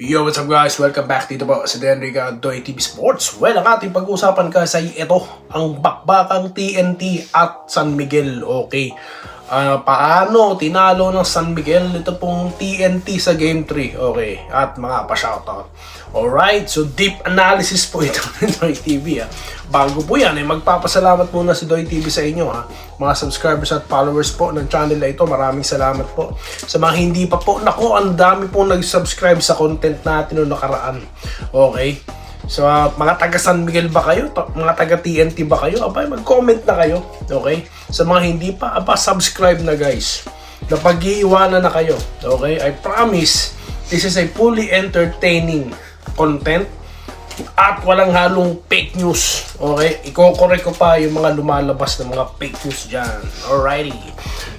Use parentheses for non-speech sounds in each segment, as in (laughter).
Yo, what's up guys? Welcome back dito po sa Denrica Doy TV Sports. Well, ang ating pag-uusapan kasi ito, ang bakbakang TNT at San Miguel. Okay. Ah, paano tinalo ng San Miguel ito pong TNT sa Game 3. Okay. At mga pa-shoutout. Alright, so deep analysis po ito (laughs) ng Doy TV. Ha. Bago po yan, eh, magpapasalamat muna si Doy TV sa inyo. Ha. Mga subscribers at followers po ng channel na ito, maraming salamat po. Sa mga hindi pa po, nako, ang dami pong nag-subscribe sa content natin noong nakaraan. Okay? So, ah, mga taga San Miguel ba kayo? Ta- Mga taga TNT ba kayo? Abay, mag-comment na kayo. Okay? Sa mga hindi pa, aba, subscribe na guys. Napag-iiwanan na kayo. Okay? I promise, this is a fully entertaining content at walang halong fake news. Okay? Iko-correct ko pa yung mga lumalabas na mga fake news dyan. Alrighty.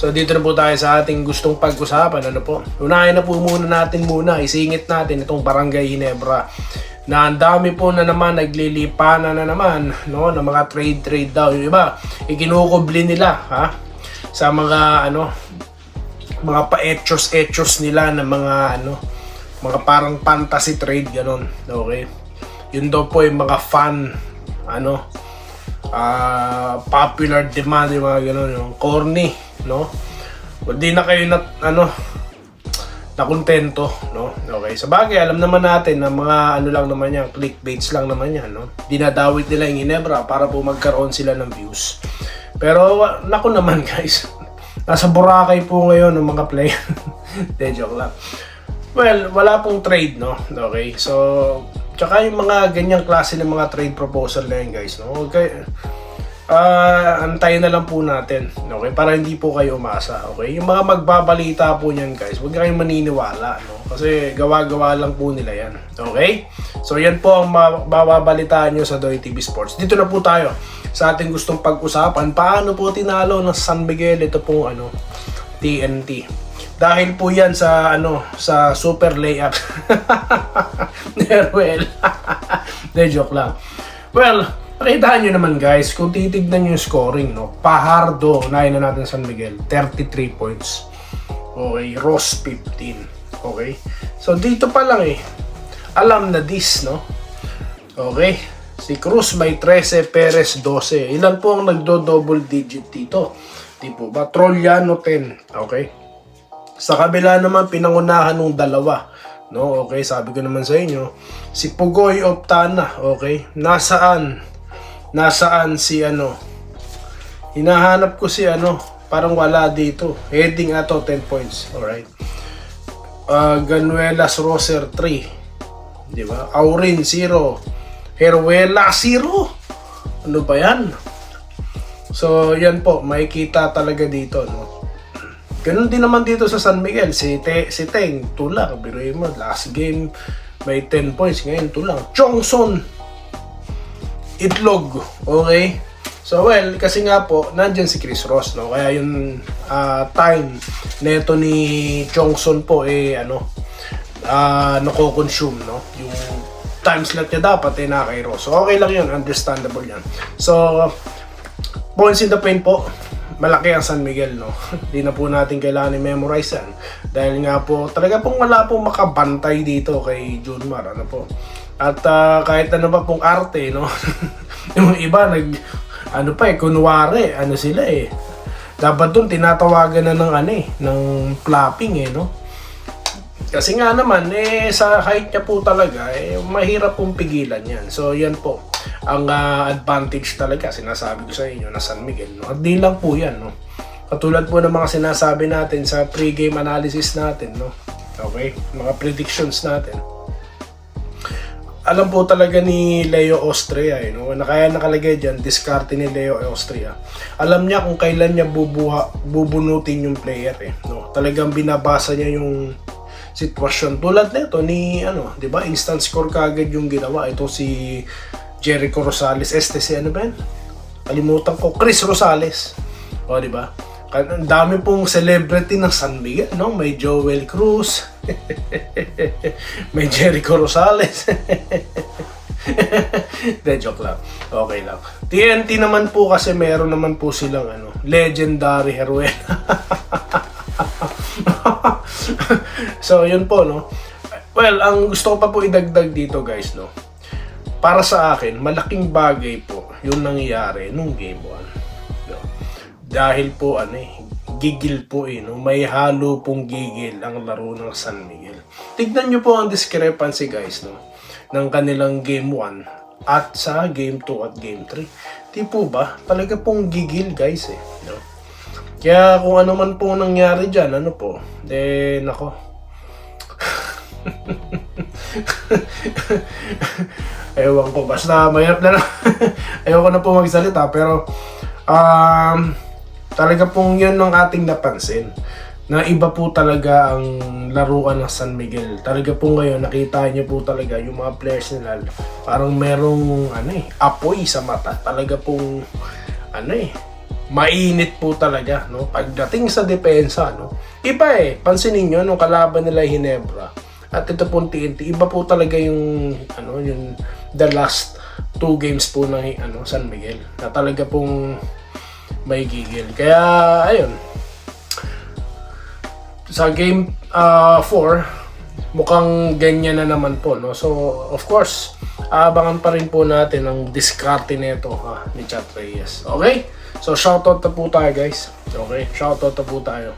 So dito na po tayo sa ating gustong pag-usapan. Ano po? Unahin na po muna natin muna. Isingit natin itong Barangay Ginebra na ang dami po na naman naglilipana na naman no ng mga trade trade daw yung iba. Ikinukubli nila ha sa mga ano mga pa-etchos etchos nila ng mga ano mga parang fantasy trade ganon okay? Yun daw po yung mga fan ano ah popular demand yung mga ganon yung corny no? Hindi na kayo na ano nakontento, no? Okay, sa bagay, alam naman natin na mga ano lang naman yan, clickbaits lang naman yan, no? Dinadawit nila yung Ginebra para po magkaroon sila ng views. Pero, naku naman (laughs) guys, nasa Boracay po ngayon ng mga player. (laughs) De, joke lang. Well, wala pong trade, no? Okay, so, tsaka yung mga ganyang klase ng mga trade proposal na yun, guys, no? Okay, Ah, antayin na lang po natin. Okay, para hindi po kayo umasa. Okay, yung mga magbabalita po niyan, guys, huwag kayong maniniwala, no? Kasi gawa-gawa lang po nila 'yan. Okay? So, yan po ang ma- mababalitaan nyo sa Doy TV Sports. Dito na po tayo sa ating gustong pag-usapan. Paano po tinalo ng San Miguel ito pong ano, TNT. Dahil po yan sa ano sa super layup. (laughs) well, (laughs) de joke lang. Well, Nakita nyo naman guys, kung titignan nyo yung scoring, no? Pahardo, unahin na natin San Miguel, 33 points. Okay, Ross 15. Okay? So dito pa lang eh, alam na this, no? Okay? Si Cruz may 13, Perez 12. Ilan po ang nagdo-double digit dito? Di po ba? Trollano 10. Okay? Sa kabila naman, pinangunahan ng dalawa. No, okay, sabi ko naman sa inyo, si Pugoy Optana, okay? Nasaan? Nasaan si ano? Hinahanap ko si ano, parang wala dito. Heading ato 10 points, alright? Uh, Ganuelas Roser 3. Di ba? Aurin 0. Heruela 0. Ano ba yan? So, yan po, makikita talaga dito, no? Ganun din naman dito sa San Miguel. Si, Te, si Teng, tulang. Biruin mo, last game, may 10 points. Ngayon, tulang. Chongson, itlog. Okay? So, well, kasi nga po, nandyan si Chris Ross, no? Kaya yung ah, time neto ni Chongson po, eh, ano, ah, nako-consume, no? Yung time slot niya dapat, eh, na kay Ross. So, okay lang yun. Understandable yan. So, points in the paint po, malaki ang San Miguel, no? (laughs) Hindi na po natin kailangan i-memorize yan. Dahil nga po, talaga pong wala pong makabantay dito kay Junmar, ano po. At ah, kahit ano pa pong arte, no? (laughs) yung iba, nag, ano pa eh, kunwari, ano sila eh. Dapat doon, tinatawagan na ng ano eh, ng flapping eh, no? Kasi nga naman, eh, sa height niya po talaga, eh, mahirap pong pigilan yan. So, yan po, ang ah, advantage talaga, sinasabi ko sa inyo, na San Miguel. No? At di lang po yan, no? Katulad po ng mga sinasabi natin sa pre-game analysis natin, no? Okay? Mga predictions natin. Alam po talaga ni Leo Austria, eh, no? na kaya nakalagay dyan, diskarte ni Leo Austria. Alam niya kung kailan niya bubuha, bubunutin yung player. Eh, no? Talagang binabasa niya yung sitwasyon. Tulad nito ni ano, 'di ba? Instant score kagad yung ginawa. Ito si Jericho Rosales. Este si ano ba yan? Kalimutan ko. Chris Rosales. O, di ba? Ang dami pong celebrity ng San Miguel, no? May Joel Cruz. (laughs) May Jericho Rosales. (laughs) De, joke lang. Okay lang. TNT naman po kasi meron naman po silang ano, legendary heroine. (laughs) so, yun po, no? Well, ang gusto ko pa po idagdag dito guys, no? Para sa akin, malaking bagay po yung nangyayari nung game 1. Dahil po, ano eh, gigil po eh, no? May halo pong gigil ang laro ng San Miguel. Tignan nyo po ang discrepancy guys, no? Ng kanilang game 1 at sa game 2 at game 3. Di po ba? Talaga pong gigil guys eh. No? Kaya kung ano man po nangyari dyan, ano po, eh, nako. (laughs) Ewan ko, basta mahirap na lang. (laughs) Ewan ko na po magsalita, pero um, talaga pong yun ang ating napansin na iba po talaga ang laruan ng San Miguel. Talaga po ngayon, nakita niyo po talaga yung mga players nila, parang merong ano eh, apoy sa mata. Talaga pong ano eh, mainit po talaga, no? Pagdating sa depensa, no? Iba eh, pansinin niyo nung kalaban nila Hinebra at ito pong TNT, iba po talaga yung ano, yung the last two games po ng ano, San Miguel. Na talaga pong may gigil. Kaya ayun, sa game 4, mukhang ganyan na naman po, no? So, of course, aabangan pa rin po natin ang diskarte nito ha, ni Chat Reyes. Okay? So, shoutout na po tayo, guys. Okay? Shoutout na po tayo.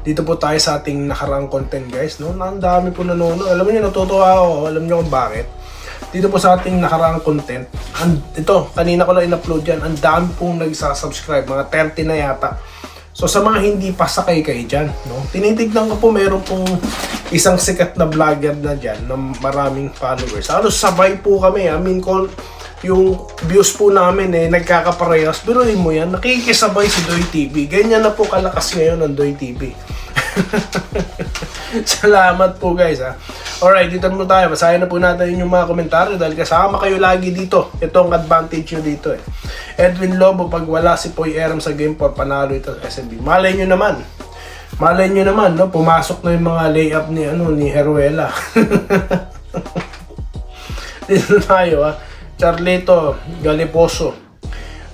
Dito po tayo sa ating nakarang content, guys, no? Ang dami po nanonood. Alam niyo, natutuwa ako. Alam niyo kung bakit. Dito po sa ating nakarang content, and ito, kanina ko lang in-upload yan, ang dami pong nagsasubscribe, mga 30 na yata. So sa mga hindi pa sakay kayo dyan, no? tinitignan ko po meron pong isang sikat na vlogger na dyan na maraming followers. Ano sabay po kami, I mean, call, yung views po namin eh, nagkakaparehas. Biruin mo yan, nakikisabay si Doy TV. Ganyan na po kalakas ngayon ng Doy TV. (laughs) Salamat po guys ha. Alright, dito mo tayo. Basahin na po natin yung mga komentaryo dahil kasama kayo lagi dito. Ito ang advantage nyo dito eh. Edwin Lobo, pag wala si Poy Eram sa game 4, panalo ito sa SMB. Malay nyo naman. Malay nyo naman, no? Pumasok na yung mga layup ni, ano, ni Heruela. (laughs) dito tayo ha. Charlito Galiposo.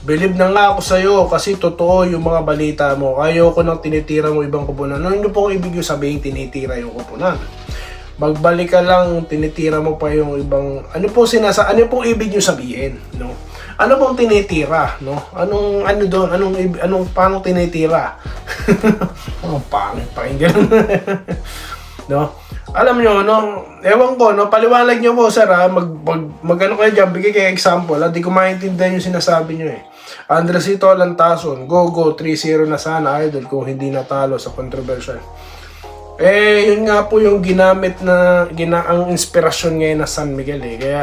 Believe na nga ako sa'yo kasi totoo yung mga balita mo. Ayoko nang tinitira mo ibang kupunan. Ano nyo pong ibig yung sabihin tinitira yung kupunan? Magbalik ka lang, tinitira mo pa yung ibang... Ano pong sinasa... Ano pong ibig nyo sabihin? No? Ano pong tinitira? No? Anong ano doon? Anong anong paano tinitira? (laughs) oh, pangit pakinggan. (laughs) no? Alam nyo, no, ewan ko, no, paliwanag nyo po, sir, ha, mag, mag, mag ano kayo dyan, bigay kayo example, ha, di ko maintindihan yung sinasabi nyo, eh. Andresito Lantason, go, go, 3-0 na sana, idol, kung hindi natalo sa controversial. Eh, yun nga po yung ginamit na, gina, ang inspirasyon ngayon na San Miguel, eh. Kaya,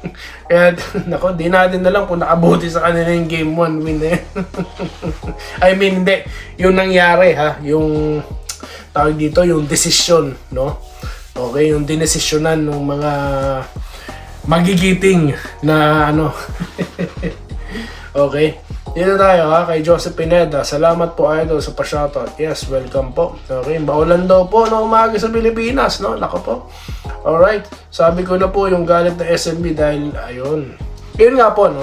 (laughs) kaya, (laughs) nako, di natin na lang kung nakabuti sa kanila yung game 1 win yun. (laughs) I mean, hindi, yung nangyari, ha, yung, tawag dito, yung decision, no? Okay, yung dinesisyonan ng mga magigiting na ano. (laughs) okay. Dito tayo ha, kay Joseph Pineda. Salamat po idol sa pa-shoutout. Yes, welcome po. Okay, baulan daw po na umaga sa Pilipinas, no? Nako po. Alright, sabi ko na po yung galit ng SMB dahil, ayun. Yun nga po, no?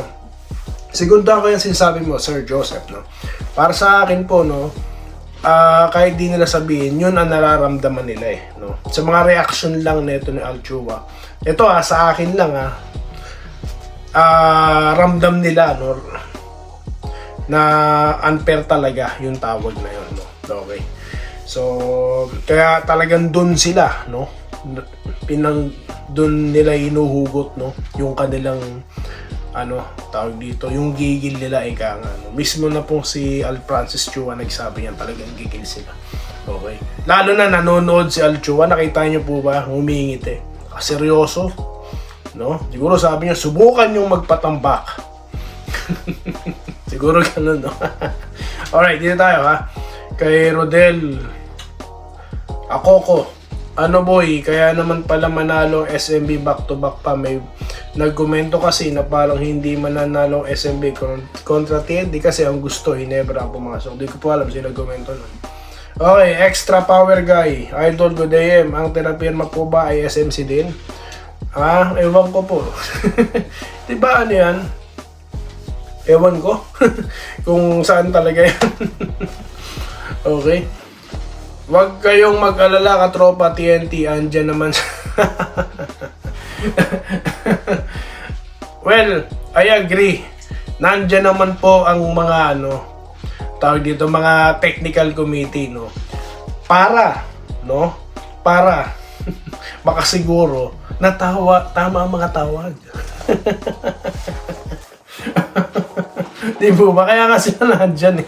Segunda ko yung sinasabi mo, Sir Joseph, no? Para sa akin po, no? Ah kahit di nila sabihin, yun ang nararamdaman nila eh. No? Sa mga reaction lang nito ni Alchua. Ito ah, sa akin lang ah, ah ramdam nila no, na unfair talaga yung tawag na yun. No? Okay. So, kaya talagang dun sila, no? Pinang dun nila hinuhugot, no? Yung kanilang ano, tawag dito, yung gigil nila ika nga, ano. Mismo na po si Al Francis Chua nagsabi yan, talagang gigil sila. Okay. Lalo na nanonood si Al Chua, nakita niyo po ba, humingit eh. Seryoso, no? Siguro sabi niya, subukan yung magpatambak. (laughs) Siguro ganun, no? (laughs) Alright, dito tayo ha. Kay Rodel Akoko, ano boy, kaya naman pala manalo SMB back to back pa. May nagkomento kasi na parang hindi mananalo SMB kon- kontra TNT kasi ang gusto, Hinebra pumasok. Di ko po alam sino nagkomento nun. Okay, extra power guy. Idol Good AM. Ang terapirma po ba ay SMC din? Ah, ewan ko po. (laughs) Di ba ano yan? Ewan ko. (laughs) Kung saan talaga yan. (laughs) okay. Huwag kayong mag-alala katropa TNT, andyan naman. (laughs) well, I agree. Nandyan naman po ang mga ano, tawag dito, mga technical committee, no? Para, no? Para, (laughs) baka siguro, natawa, tama ang mga tawag. (laughs) Di ba? Kaya nga sila nandyan eh.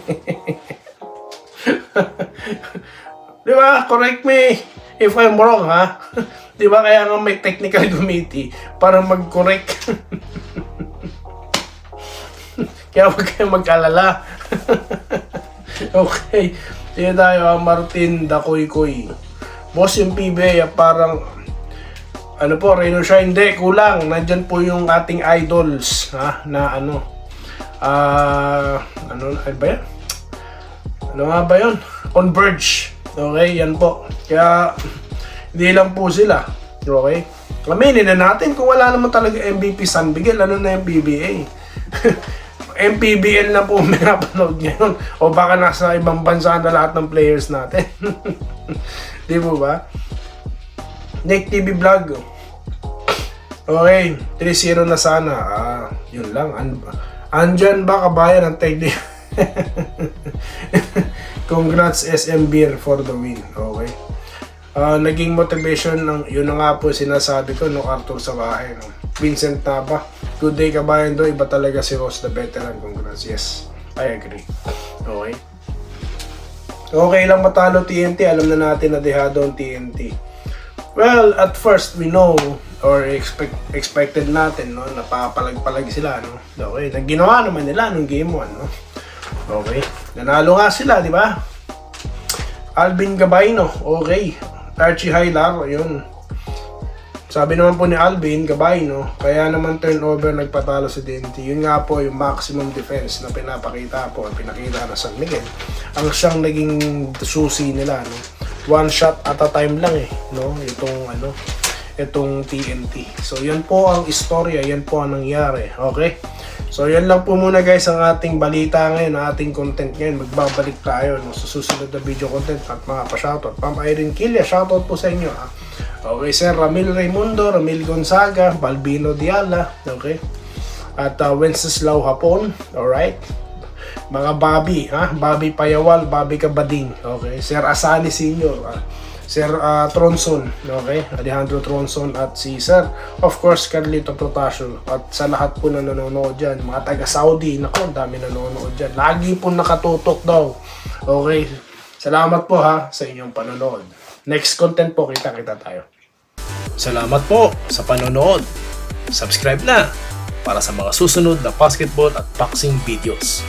Di ba? Correct me if I'm wrong, ha? (laughs) Di ba? Kaya nga may technical committee para mag-correct. (laughs) Kaya huwag kayong mag-alala. (laughs) okay. Sige tayo, Martin Dakoy-Koy. Boss yung PBA, ah, parang ano po, Reno siya, hindi, kulang. Nandyan po yung ating idols, ha, na ano, ah, ano, ano ba yan? Ano nga ba yun? Converge. Okay, yan po. Kaya, hindi lang po sila. Okay? Aminin na natin kung wala naman talaga MVP San Miguel, ano na yung PBA? (laughs) MPBL na po may napanood ngayon. O baka nasa ibang bansa na lahat ng players natin. (laughs) Di po ba? Nick TV Vlog. Okay, 3-0 na sana. Ah, yun lang. An andyan ba kabayan ang technique? (laughs) Congrats SM Beer for the win. Okay. Ah, naging motivation ng yun na nga po sinasabi ko no Arthur sa bahay no. Vincent Taba. Good day kabayan do iba talaga si Ross the veteran. Congrats. Yes. I agree. Okay. Okay lang matalo TNT. Alam na natin na dehado ang TNT. Well, at first we know or expect expected natin no napapalag-palag sila no. Okay, nagginawa naman nila nung game 1 no. Okay. Nanalo nga sila, di ba? Alvin Gabayno, okay. Archie Hilar, yun. Sabi naman po ni Alvin Gabayno, kaya naman turnover nagpatalo si DNT. Yun nga po yung maximum defense na pinapakita po, pinakita na San Miguel. Ang siyang naging susi nila, no? One shot at a time lang eh, no? Itong ano, itong TNT. So yan po ang istorya, yan po ang nangyari, okay? So yan lang po muna guys ang ating balita ngayon, ang ating content ngayon. Magbabalik tayo no, sa susunod na video content at mga pa-shoutout. Pam Irene Kilya, shoutout po sa inyo. Ha? Okay, Sir Ramil Raimundo, Ramil Gonzaga, Balbino Diala, okay? At uh, Wenceslao Hapon, alright? Mga Bobby, ha? Bobby Payawal, Bobby Kabading, okay? Sir Asani Senior, ha? Sir uh, Tronson, okay? Alejandro Tronson at si Sir, of course, Carlito Protasio. At sa lahat po na nanonood dyan, mga taga-Saudi, ang dami nanonood dyan. Lagi po nakatutok daw. Okay? Salamat po ha sa inyong panonood. Next content po, kita-kita tayo. Salamat po sa panonood. Subscribe na para sa mga susunod na basketball at boxing videos.